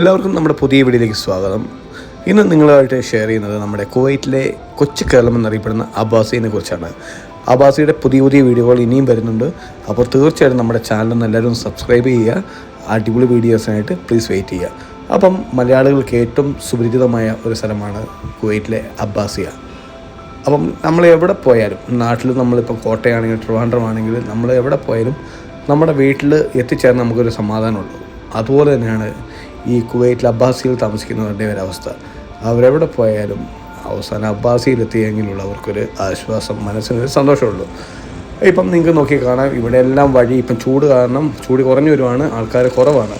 എല്ലാവർക്കും നമ്മുടെ പുതിയ വീഡിയോയിലേക്ക് സ്വാഗതം. ഇന്ന് നിങ്ങളുമായിട്ട് ഷെയർ ചെയ്യുന്നത് നമ്മുടെ കുവൈറ്റിലെ കൊച്ചു കേരളം എന്നറിയപ്പെടുന്ന അബാസിനെ കുറിച്ചാണ്. അബാസിയുടെ പുതിയ പുതിയ വീഡിയോകൾ ഇനിയും വരുന്നുണ്ട്. അപ്പോൾ തീർച്ചയായിട്ടും നമ്മുടെ ചാനൽ ഒന്ന് എല്ലാവരും സബ്സ്ക്രൈബ് ചെയ്യുക. അടിപൊളി വീഡിയോസിനായിട്ട് പ്ലീസ് വെയിറ്റ് ചെയ്യുക. അപ്പം മലയാളികൾക്ക് ഏറ്റവും സുപരിചിതമായ ഒരു സ്ഥലമാണ് കുവൈറ്റിലെ അബ്ബാസിയ. അപ്പം നമ്മൾ എവിടെ പോയാലും നാട്ടിൽ നമ്മളിപ്പോൾ കോട്ടയാണെങ്കിൽ ട്രിവാൻഡ്രം ആണെങ്കിൽ നമ്മൾ എവിടെ പോയാലും നമ്മുടെ വീട്ടിൽ എത്തിച്ചേർന്ന് നമുക്കൊരു സമാധാനമുള്ളൂ. അതുപോലെ തന്നെയാണ് ഈ കുവൈറ്റിൽ അബ്ബാസിയിൽ താമസിക്കുന്നവരുടെ ഒരവസ്ഥ. അവരെവിടെ പോയാലും അവസാനം അബ്ബാസിയിലെത്തിയെങ്കിലുള്ള അവർക്കൊരു ആശ്വാസം മനസ്സിനൊരു സന്തോഷമുള്ളൂ. ഇപ്പം നിങ്ങൾക്ക് നോക്കി കാണാം ഇവിടെ എല്ലാം വഴി ഇപ്പം ചൂട് കാരണം ചൂട് കുറഞ്ഞു വരുവാണ് ആൾക്കാർ കുറവാണ്.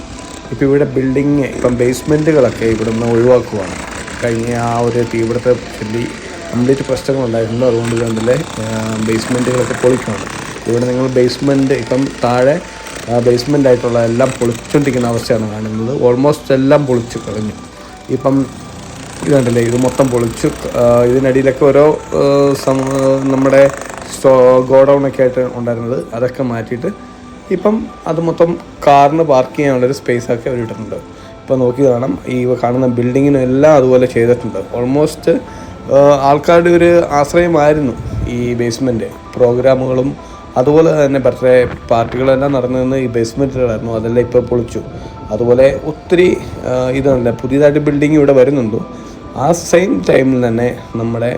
ഇപ്പം ഇവിടെ ബിൽഡിങ് ഇപ്പം ബേസ്മെന്റുകളൊക്കെ ഇവിടെ നിന്ന് ഒഴിവാക്കുവാണ്. കഴിഞ്ഞ ആ ഒരു തീവ്രത്തെ ചൊല്ലി കംപ്ലീറ്റ് പ്രശ്നങ്ങളുണ്ടായിട്ടുണ്ട്. അതുകൊണ്ട് തന്നെ ബേസ്മെന്റുകളൊക്കെ പൊളിക്കുവാണ്. ഇവിടെ നിങ്ങൾ ബേസ്മെന്റ് ഇപ്പം താഴെ ബേസ്മെന്റ് ആയിട്ടുള്ള എല്ലാം പൊളിച്ചുകൊണ്ടിരിക്കുന്ന അവസ്ഥയാണ് കാണുന്നത്. ഓൾമോസ്റ്റ് എല്ലാം പൊളിച്ചു കളഞ്ഞു. ഇപ്പം ഇതുണ്ടല്ലേ ഇത് മൊത്തം പൊളിച്ചു ഇതിനടിയിലൊക്കെ ഓരോ നമ്മുടെ ഒക്കെ ആയിട്ട് ഉണ്ടായിരുന്നത്. അതൊക്കെ മാറ്റിയിട്ട് ഇപ്പം അത് മൊത്തം കാറിന് പാർക്ക് ചെയ്യാനുള്ളൊരു സ്പേസ് ആക്കി അവർ ഇട്ടിട്ടുണ്ട്. ഇപ്പോൾ നോക്കി കാണാം. ഈ കാണുന്ന ബിൽഡിങ്ങിനും എല്ലാം അതുപോലെ ചെയ്തിട്ടുണ്ട്. ഓൾമോസ്റ്റ് ആൾക്കാരുടെ ഒരു ആശ്രയമായിരുന്നു ഈ ബേസ്മെന്റ് പ്രോഗ്രാമുകളും അതുപോലെ തന്നെ പക്ഷേ പാർട്ടികളെല്ലാം നിന്ന് ഈ ബേസ്മെന്റിലായിരുന്നു അതെല്ലാം ഇപ്പോൾ പൊളിച്ചു. അതുപോലെ ഒത്തിരി ഇതുണ്ട് പുതിയതായിട്ട് ബിൽഡിംഗ് ഇവിടെ വരുന്നുണ്ട്. ആ സെയിം ടൈമിൽ തന്നെ നമ്മുടെ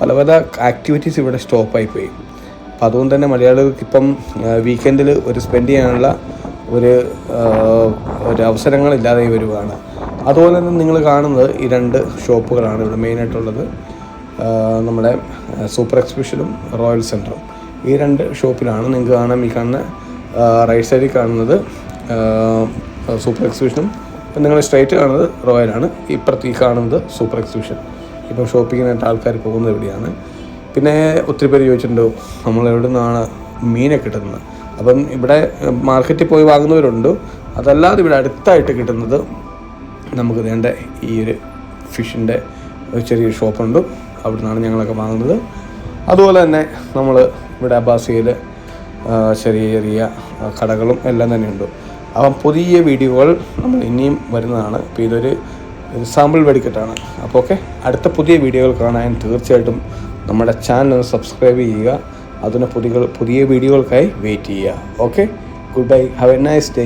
പല പല ആക്ടിവിറ്റീസ് ഇവിടെ സ്റ്റോപ്പായി പോയി. അപ്പം അതുകൊണ്ട് തന്നെ മലയാളികൾക്ക് ഇപ്പം വീക്കെൻഡിൽ ഒരു സ്പെൻഡ് ചെയ്യാനുള്ള ഒരു ഒരു അവസരങ്ങളില്ലാതെ വരുവാണ്. അതുപോലെ തന്നെ നിങ്ങൾ കാണുന്നത് ഈ രണ്ട് ഷോപ്പുകളാണ് ഇവിടെ മെയിനായിട്ടുള്ളത് നമ്മുടെ സൂപ്പർ എക്സിബിഷനും റോയൽ സെന്ററും ഈ രണ്ട് ഷോപ്പിലാണ് നിങ്ങൾക്ക് കാണാം ഈ കാണുന്ന റൈറ്റ് സൈഡിൽ കാണുന്നത് സൂപ്പർ എക്സിബിഷനും. ഇപ്പം നിങ്ങൾ സ്ട്രൈറ്റ് കാണുന്നത് റോയലാണ് ഇപ്പുറത്ത് ഈ കാണുന്നത് സൂപ്പർ എക്സിബിഷൻ. ഇപ്പം ഷോപ്പിങ്ങിനായിട്ട് ആൾക്കാർ പോകുന്നത് എവിടെയാണ് പിന്നെ ഒത്തിരി പേര് ചോദിച്ചിട്ടുണ്ടോ നമ്മൾ എവിടെ നിന്നാണ് മീനെ കിട്ടുന്നത്? അപ്പം ഇവിടെ മാർക്കറ്റിൽ പോയി വാങ്ങുന്നവരുണ്ട്. അതല്ലാതെ ഇവിടെ അടുത്തായിട്ട് കിട്ടുന്നത് നമുക്ക് വേണ്ട ഈ ഒരു ഫിഷിന്റെ ചെറിയൊരു ഷോപ്പുണ്ട്. അവിടെ നിന്നാണ് ഞങ്ങളൊക്കെ വാങ്ങുന്നത്. അതുപോലെ തന്നെ നമ്മൾ ഇവിടെ അബ്ബാസിയിൽ ചെറിയ ചെറിയ കടകളും എല്ലാം തന്നെ ഉണ്ട് അപ്പം പുതിയ വീഡിയോകൾ നമ്മൾ ഇനിയും വരുന്നതാണ്. അപ്പോൾ ഇതൊരു സാമ്പിൾ വെടിക്കെട്ടാണ്. അപ്പോൾ ഓക്കെ അടുത്ത പുതിയ വീഡിയോകൾ കാണാൻ തീർച്ചയായിട്ടും നമ്മുടെ ചാനൽ സബ്സ്ക്രൈബ് ചെയ്യുക. അതിന് പുതിയ പുതിയ വീഡിയോകൾക്കായി വെയിറ്റ് ചെയ്യുക. Okay good bye have a nice day